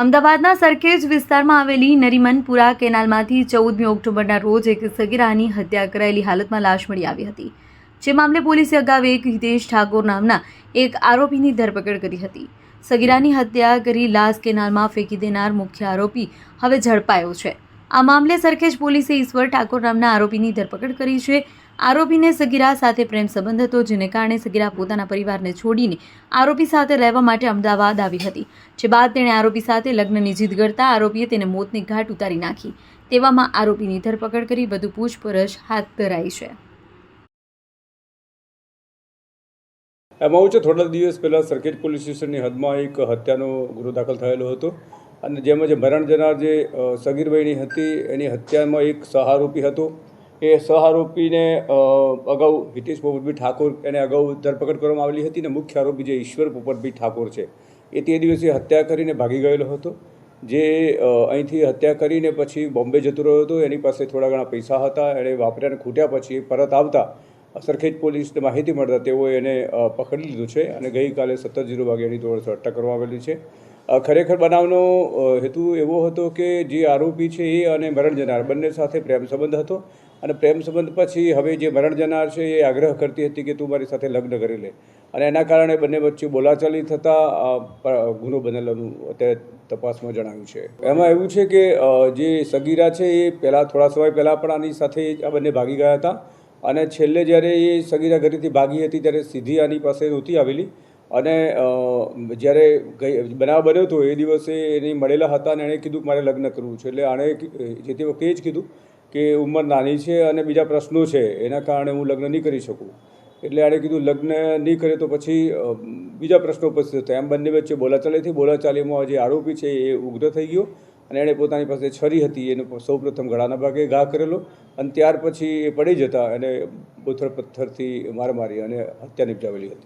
અમદાવાદના સરખેજ વિસ્તારમાં આવેલી નરીમનપુરા કેનાલમાંથી ચૌદમી ઓક્ટોબરના રોજ એક સગીરાની હત્યા કરાયેલી હાલતમાં લાશ મળી આવી હતી. જે મામલે પોલીસે અગાઉ એક હિતેશ ઠાકોર નામના એક આરોપીની ધરપકડ કરી હતી. સગીરાની હત્યા કરી લાશ કેનાલમાં ફેંકી દેનાર મુખ્ય આરોપી હવે ઝડપાયો છે. આ મામલે સરખેજ પોલીસે ઈશ્વર ઠાકોર નામના આરોપીની ધરપકડ કરી છે. આરોપીને સગીરા સાથે પ્રેમ સંબંધ હતો, જેને કારણે સગીરા પોતાના પરિવારને છોડીને આરોપી સાથે રહેવા માટે અમદાવાદ આવી હતી. જે બાદ તેણે આરોપી સાથે લગ્નની જીદ કરતા આરોપીએ તેને મોતની ઘાટ ઉતારી નાખી. તેવામાં આરોપીની ધરપકડ કરી વધુ પૂછપરછ હાથ ધરાઈ છે. એમાં હું છે થોડા દિવસ પહેલાં સરખેજ પોલીસ સ્ટેશનની હદમાં એક હત્યાનો ગુનો દાખલ થયેલો હતો. અને જેમાં જે મરણ જનાર જે સગીરભાઈની હતી, એની હત્યામાં એક સહારોપી હતો. એ સહારોપીને અગાઉ હિતેશ પોપટભાઈ ઠાકોર એને અગાઉ ધરપકડ કરવામાં આવેલી હતી ને મુખ્ય આરોપી જે ઈશ્વર પોપટભાઈ ઠાકોર છે, એ તે દિવસે હત્યા કરીને ભાગી ગયેલો હતો. જે અહીંથી હત્યા કરીને પછી બોમ્બે જતો રહ્યો હતો. એની પાસે થોડા ઘણા પૈસા હતા. એણે વાપર્યાને ખૂટ્યા પછી પરત આવતા સરખેજ પોલીસને માહિતી મળતા તેઓએ એને પકડી લીધું છે અને ગઈકાલે સત્તર જીરો વાગ્યાની દોડ અટક કરવામાં આવેલી છે. ખરેખર બનાવનો હેતુ એવો હતો કે જે આરોપી છે એ અને મરણ જનાર બંને સાથે પ્રેમ સંબંધ હતો અને પ્રેમ સંબંધ પછી હવે જે મરણ જનાર છે એ આગ્રહ કરતી હતી કે તું મારી સાથે લગ્ન કરી લે. અને એના કારણે બંને વચ્ચે બોલાચાલી થતાં ગુનો બનેલાનું અત્યારે તપાસમાં જણાવ્યું છે. એમાં એવું છે કે જે સગીરા છે એ પહેલાં થોડા સમય પહેલાં પણ આની સાથે આ બંને ભાગી ગયા હતા અને છેલ્લે જ્યારે એ સગીરા ઘરેથી ભાગી હતી ત્યારે સીધી આની પાસે નહોતી આવેલી અને જ્યારે ગઈ, બનાવ બન્યો હતો એ દિવસે એની મળેલા હતા અને એણે કીધું કે મારે લગ્ન કરવું છે. એટલે આણે જે તે વખતે એ જ કીધું કે ઉંમર નાની છે અને બીજા પ્રશ્નો છે, એના કારણે હું લગ્ન નહીં કરી શકું. એટલે આણે કીધું લગ્ન નહીં કરે તો પછી બીજા પ્રશ્નો ઉપસ્થિત થયા એમ બંને વચ્ચે બોલાચાલી થઈ બોલાચાલીમાં જે આરોપી છે એ ઉગ્ર થઈ ગયો અને એણે પોતાની પાસે છરી હતી. એને સૌપ્રથમ ગળાના ભાગે ઘા કરેલો અને ત્યાર પછી એ પડી જતા અને પથ્થર પથ્થરથી માર મારી અને હત્યા નિપજાવેલી હતી.